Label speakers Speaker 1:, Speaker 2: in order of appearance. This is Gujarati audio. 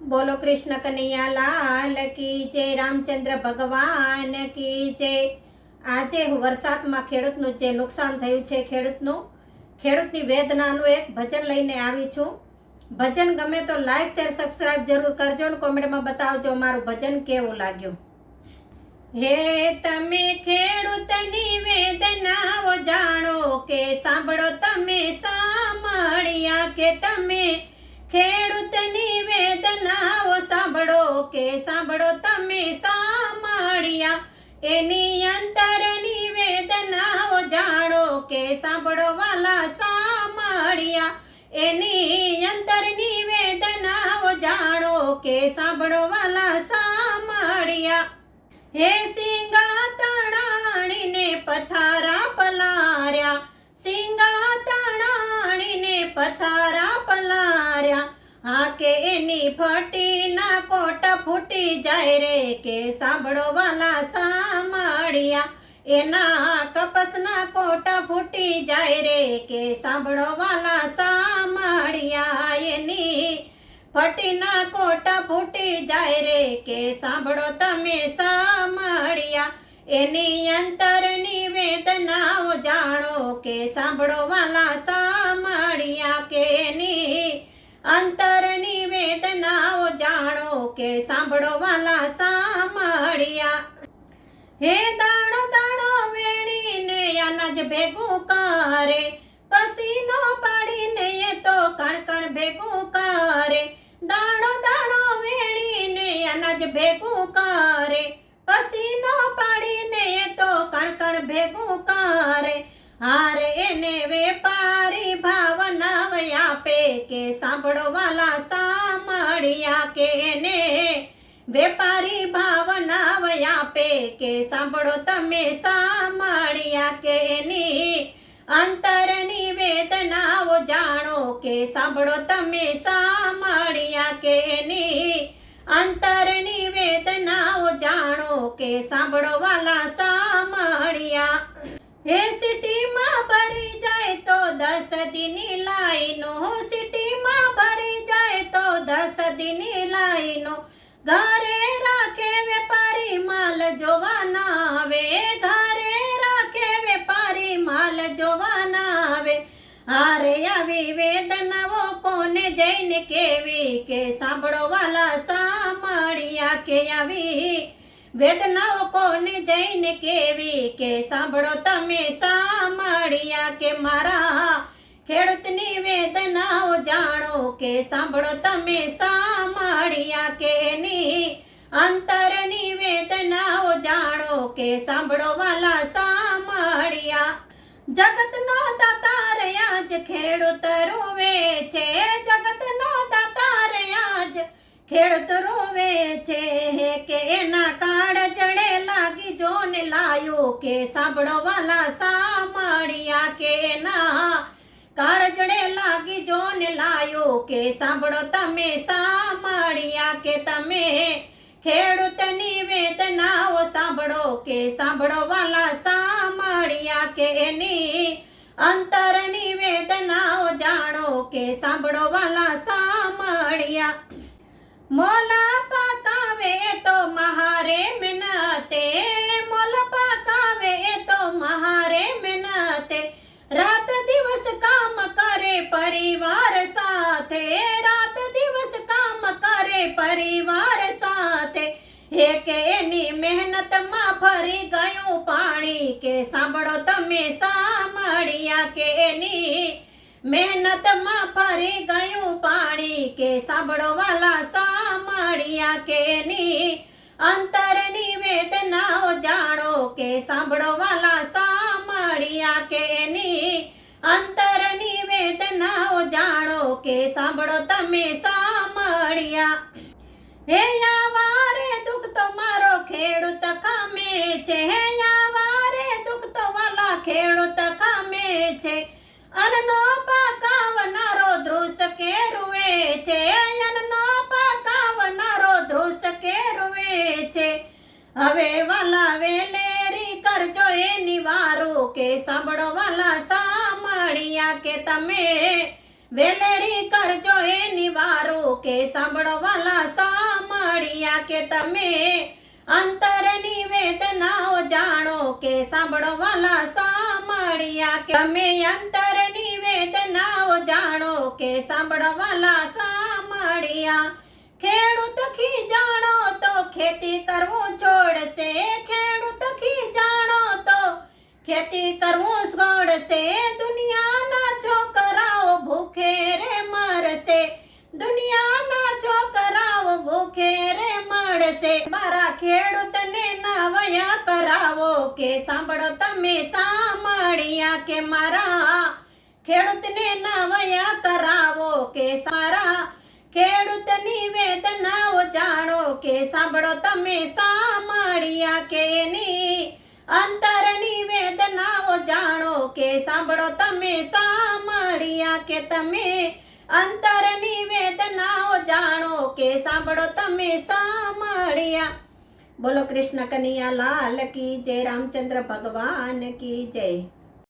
Speaker 1: બોલો કૃષ્ણ કનૈયા લાલ કી જય રામચંદ્ર ભગવાન કી જય. આજે હું વરસાદમાં ખેડૂતનું જે નુકસાન થયું છે ખેડૂતનું, ખેડૂતની વેદનાનું એક ભજન લઈને આવી છું. ભજન ગમે તો લાઈક શેર સબસ્ક્રાઈબ જરૂર કરજો અને કોમેન્ટમાં બતાવજો મારું ભજન કેવું લાગ્યું. હે તમે ખેડૂતની વેદનાઓ જાણો કે સાંભળો તમે સાંભળ્યા કે તમે ખેડૂતની વેદનાઓ સાંભળો કે સાંભળો તમે સામાળિયા. એની અંતરની વેદનાઓ જાણો કે સાંભળો વાલા સામાળિયા. એની અંતરની વેદનાઓ જાણો કે સાંભળો વાલા સામાળિયા. હે સિંગા તણાણીને પથારા પલાર્યા. સિંગા તણાણીને પથારા હા કે એની ફટીના કોટ ફૂટી જાય રે કે સાંભળો વાલા સામાળિયા એના કપસના કોટ ફૂટી જાય રે કે સાંભળો વાલા સામાળિયા એની ફટીના કોટ ફૂટી જાય રે કે સાંભળો તમે સામાળિયા એની અંતરની વેદનાઓ જાણો કે સાંભળો વાલા સામાળિયા કે એની અંતરની વેદનાઓ જાણો કે સાંભળો વાલા સાંભળ્યા. હે દાણો દાણો વેણીને અનાજ ભેગું કરે. કે સાંભળો વાલા સાંભળ્યા કે ને? વેપારી ભાવના આપે કે સાંભળો તમે સાંભળ્યા કે ની? અંતરની વેદનાઓ જાણો કે સાંભળો તમે સાંભળ્યા કે ની? અંતરની વેદનાઓ જાણો કે સાંભળો વાલા સાંભળ્યા હે સિટીમાં ભરી જાય તો દસ દિની લાઈનો. સિટીમાં ભરી જાય તો દસ દિની લાઈનો. ઘરે રાખે વેપારી માલ જોવાના આવે. ઘરે રાખે વેપારી માલ જોવાના આવે. હારે આવી વેદનાઓ કોને જઈને કેવી? કે સાંભળો વાલા સાંભળ્યા કે આવી? વેદનાઓ કોને જઈને કેવી કે સાંભળો તમે સાંભળ્યા કે મારા? ખેડૂતની વેદનાઓ જાણો કે સાંભળો તમે સાંભળ્યા કે એની? અંતરની વેદનાઓ જાણો કે સાંભળો વાલા સાંભળ્યા? જગતનો દાતા રહ્યા જ ખેડૂત રોવે છે જગતનો ખેડૂત રોવે છે હે કે એના કાળ ચડે લાગી જો ને લાયો કે સાંભળવાલા સામાળિયા કે એના કાળ ચડે લાગી જો ને લાયો કે સાંભળો તમે સામાળિયા કે તમે. ખેડૂતની વેદનાઓ સાંભળો કે સાંભળવાલા સામાળિયા કે એની. અંતરની વેદનાઓ જાણો કે સાંભળો વાલા સાંભળ્યા. મોલા પકાવે તો મહારે મહેનતે મોલ પકાવે તો મહારે મહેનતે. રાત દિવસ કામ કરે પરિવાર સાથે, રાત દિવસ કામ કરે પરિવાર સાથે. હે કે એની મહેનતમાં ફરી ગયું પાણી કે સાંભળો તમે સાંભળ્યા કે એની મહેનતમાં ફરી ગયું પાણી કે સાંભળો વાલા સાંભળ્યા કે એની અંતરની વેદનાઓ જાણો કે સાંભળો વાલા સાંભળ્યા કેની અંતરની વેદનાઓ જાણો કે સાંભળો તમે સાંભળ્યા. હે યાવારે દુઃખ તો મારો ખેડૂત ખામે છે. હે યાવારે દુઃખ તો વાલા ખેડૂત ખામે છે. અન્નનો પાકાવનારો ધ્રુસ કે રૂવે છે અન્નનો પકાવનારો ધ્રુસ કે રૂવે છે હવે વાલા વેલેરી કરજો એની વારો કે સાંભળો વાલા સાંભળ્યા કે તમે. વેલેરી કરજો એ નિવારો કે સાંભળો વાલા સાંભળ્યા કે તમે. અંતરની વેદનાઓ જાણો કે સાંભળો વાલા સાંભળ્યા કે તમે. અંતરની વેદનાઓ જાણો કે સાંભળો વાલા સાંભળ્યા. ખેડૂત ખીજાણો તો ખેતી કરવું છોડશે ખેડૂત ખીજાણો તો ખેતી કરવું છોડશે દુનિયાના છોકરાઓ ભૂખે રે મરશે. દુનિયાના છોકરાઓ ભૂખે રે મળશે મારા ખેડૂતને નવયા કરાવો કે સાંભળો તમે સાંભળ્યા કે મારા ખેડૂતને નવયા કરાવો કે સારા ખેડૂતની વેદનાઓ જાણો કે સાંભળો તમે સાંભળ્યા કે એની અંતરની વેદનાઓ જાણો કે સાંભળો તમે સાંભળ્યા કે તમે. અંતરની વેદનાઓ જાણો કે સાંભળો તમે સાંભળ્યા બોલો કૃષ્ણ કનૈયા, લાલ કી જય, રામચંદ્ર ભગવાન કી જય.